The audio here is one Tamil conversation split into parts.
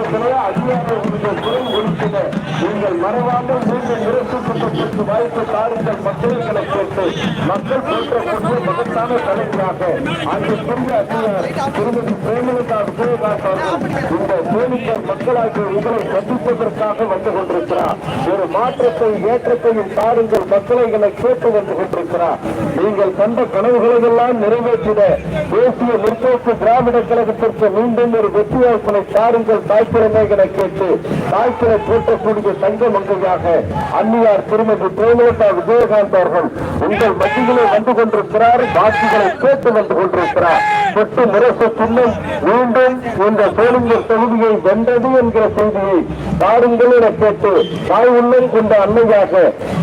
மாற்றத்திலே அதிகாரிகளுடைய குரல் ஒழிக்கிற நீங்கள் மறவாமல் மீண்டும் நிரசிக்கப்பட்டிருக்கு வாய்ப்பு தாருங்கள் மக்களை கேட்டு. மக்கள் போற்றக்கூடிய மகத்தான தலைவராக அங்குக்குரிய அதிகார் திருமதி பிரேமலதா விஜயகாந்த் அவர்கள் இந்த தேனிக்கர் மக்களாகிய உங்களை சந்திப்பதற்காக வந்து கொண்டிருக்கிறார். ஒரு மாற்றத்தை ஏற்றத்தையும் பாருங்கள் மக்களை என கேட்டு வந்து கொண்டிருக்கிறார். நீங்கள் கண்ட கனவுகளை எல்லாம் நிறைவேற்றிட தேசிய முற்போக்கு திராவிட கழகத்திற்கு மீண்டும் ஒரு வெற்றி வாய்ப்பினை தாருங்கள் தாய்க்கிழமை என கேட்டு தாய்க்கிழமை போட்டக்கூடிய தங்க மங்கையாக அன்னியார் திருமதி பிரேமலதா விஜயகாந்த் அவர்கள் உங்கள் மத்தியிலே வந்து கொண்டிருக்கிறார் வாக்குகளை கேட்டு வந்து கொண்டிருக்கிறார். சொட்டு முரசு சின்னம் மீண்டும் இந்த சோழிங்கர் தொகுதியை வென்றது என்கிற செய்தியை பாருங்கள் என கேட்டு தாய் உள்ளம் கொண்ட அன்னையாக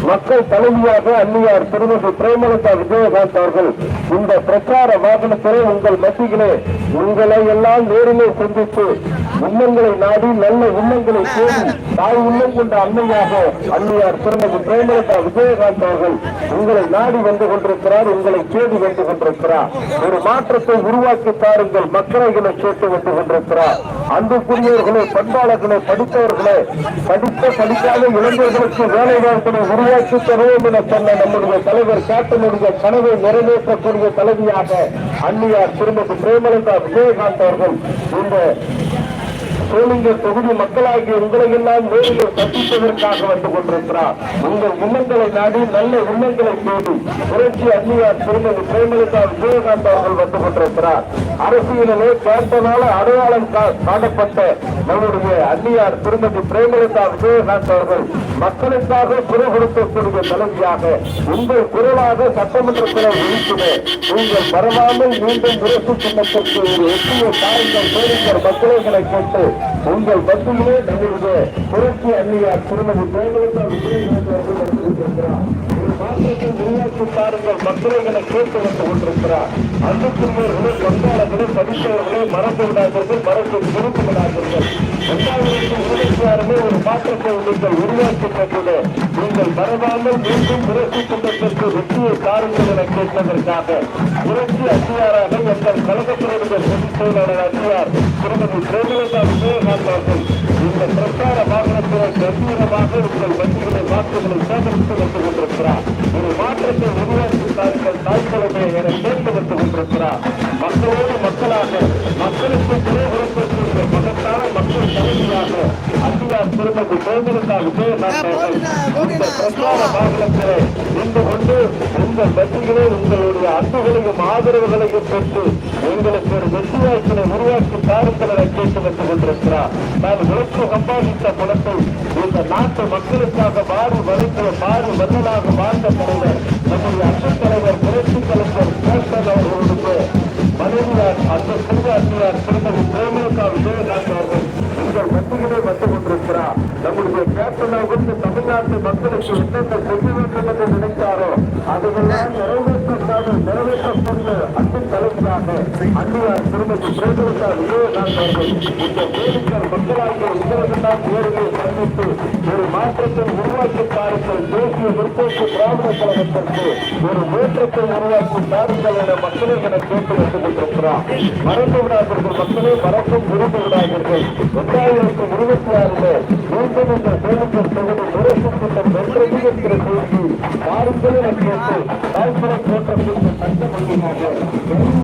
மக்கள் தலைவியாக அன்னியார் திருமதி பிரேமலதா விஜயகாந்த் அவர்கள் இந்த பிரச்சார வாகனத்திலே உங்கள் மத்தியிலே உங்களை எல்லாம் நேரிலே சந்தித்து உள்ளங்களை நாடி நல்ல உள்ளங்களை தேடி தாய் உள்ளம் கொண்ட அன்னையாக அன்னியார் திருமதி பிரேமலதா விஜயகாந்த் அவர்கள் உங்களை நாடி வந்து கொண்டிருக்கிறார் உங்களை தேடி வந்து கொண்டிருக்கிறார். ஒரு மாற்றத்தை உருவாக்கி பாருங்கள் மக்களை கேட்டு வந்து கொண்டிருக்கிறார். அன்புக்குரியவர்களே பண்பாளர்களே படித்தவர்களே படித்த படிக்காத இளைஞர்களுக்கு வேலை வாய்ப்பினை உருவாக்கி தருவோம் என சொன்ன நம்முடைய தலைவர் கேப்டனுடைய கனவை நிறைவேற்றக்கூடிய தலைவியாக அன்னியார் திருமதி பிரேமலதா விஜயகாந்த் அவர்கள் இந்த சோழிங்க தொகுதி மக்களாகிய உங்களை எல்லாம் நேரில் சந்திப்பதற்காக வந்து கொண்டிருக்கிறார். உங்கள் உள்ளங்களை நாடி நல்ல உள்ளங்களை தேடி புரட்சி அன்னியார் திருமதி பிரேமலதா விஜயகாந்த் அவர்கள் வந்து கொண்டிருக்கிறார். அரசியலிலே கேட்டனால அடையாளம் காணப்பட்ட நம்முடைய அன்னியார் திருமதி பிரேமலதா விஜயகாந்த் அவர்கள் மக்களுக்காக குரல் கொடுக்கக்கூடிய தலைவியாக உங்கள் குரலாக சட்டமன்றத்தில் ஒழிக்கிற நீங்கள் பரவாமல் மீண்டும் விரசு சின்னத்திற்கு ஒரு எட்டிய தாய்கள் பேருங்கள் மக்களை கேட்டு உங்கள் மத்தியிலே நம்முடைய புரட்சி அன்னியார் திருமதி பிரேமலதா விஜயகாந்த் அவர்கள் மாற்றத்தை உருவாக்கி பாருங்கள் மக்களை கேட்டு வந்து கொண்டிருக்கிறார். அன்புக்குரியவர்களே பங்காளர்களே படித்தவர்களே மறந்து விடாதீர்கள் மறந்து திருப்பி விடாதீர்கள் இரண்டாயிரத்தி இருபத்தி ஒரு மாற்றத்தை நீங்கள் உருவாக்கி தந்தது. நீங்கள் மறவாமல் மீண்டும் புரட்சி குண்டத்திற்கு வெற்றியை தாருங்கள் என கேட்பதற்காக புரட்சி அதிகாராக எங்கள் கழகத்தினுடைய பொதுச் செயலாளர் அதிகார் திருமதி பிரேமலதா விஜயகாந்த் அவர்கள் இந்த பிரச்சார வாகனத்தில் கம்பீரமாக உங்கள் மத்திகளை வாக்குகளை சேகரித்து வந்து கொண்டிருக்கிறார். மக்களோடு மக்களாக மக்களுக்கு குறைபுறத்திற்கு மகத்தான மக்கள் தலைமையாக அதிகார் திருமதி அவர்கள். இந்த பிரச்சார கொண்டு உங்கள் மத்தியிலே உங்களுடைய அன்புகளையும் ஆதரவுகளையும் பெற்று எங்களுக்கு ஒரு வெற்றி வாய்ப்பினை உருவாக்கி தாருங்கள் என கேட்டு வந்து கொண்டிருக்கிறார். நான் உழைப்பு சம்பாதித்த பணத்தை இந்த நாட்டு மக்களுக்காக மாறி வரைத்த மாறி வல்லலாக வாழ்ந்த தலைவர் மனைவியார் அந்த சிறு அன்னியார் திருமதி பிரேமலதா விஜயகாந்த் அவர்கள் உங்கள் மத்தியிலே வந்து கொண்டிருக்கிறார் நம்முடைய கேப்டன் அவர்கள் தமிழ்நாட்டு மக்களுக்கு என்னென்ன செய்ய வேண்டும் என்று நினைத்தாரோ அதையெல்லாம் நிறைவேற்றாக நிறைவேற்றக்கூடிய அன்பு தலைவராக அன்னியார் திருமதி பிரேமலதா விஜயகாந்த் அவர்கள் இந்த வேடிக்கர் மக்களாகிய உங்களெல்லாம் நேரிலே சந்தித்து ஒரு மாற்றத்தை உருவாக்கி பாருங்கள். தேசிய முற்போக்கு திராவிட கழகத்திற்கு ஒரு மாற்றத்தை உருவாக்கி பாருங்கள் என மக்களை என கேட்டு வந்து கொண்டிருக்கிறார் மறந்து விடாதீர்கள் மக்களே மறக்கும் விரும்பி விடாதீர்கள். இரண்டாயிரத்தி இருபத்தி ஆறுல மீண்டும் இந்த சேலத்தில் தொகுதி முரசு கூட்டம் வென்றது செய்தி பாருங்கள் என கேட்டு தாய்மலை